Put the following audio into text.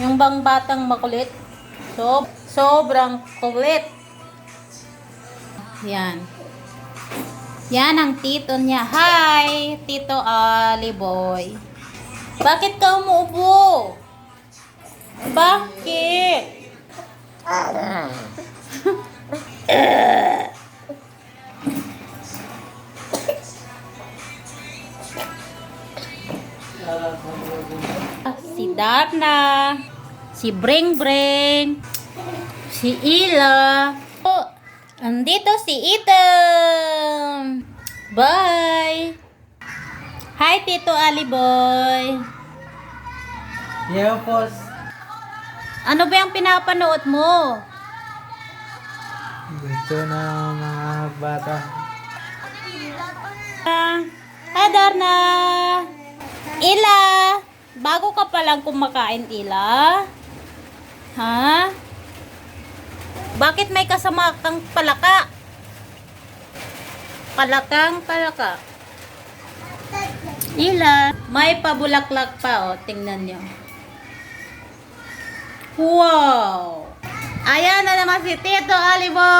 Yung bang batang makulit? So, sobrang kulit. Yan. Yan ang tito niya. Hi, Tito Ali Boy. Bakit ka umuubo? Bakit? Si Darna, si Bring Bring, si Ila. Oh, andito si Ethan. Bye. Hi, Tito Ali Boy. Yeah, boss. Ano ba yung pinapanood mo? Gusto na mga bata. Ah, Hi, Darna. Bago ka palang kumakain, Ila? Ha? Bakit may kasama kang palaka? Palakang palaka. Ila, may pabulaklak pa, oh. Tingnan nyo. Wow! Ayan na naman si Tito Alibo!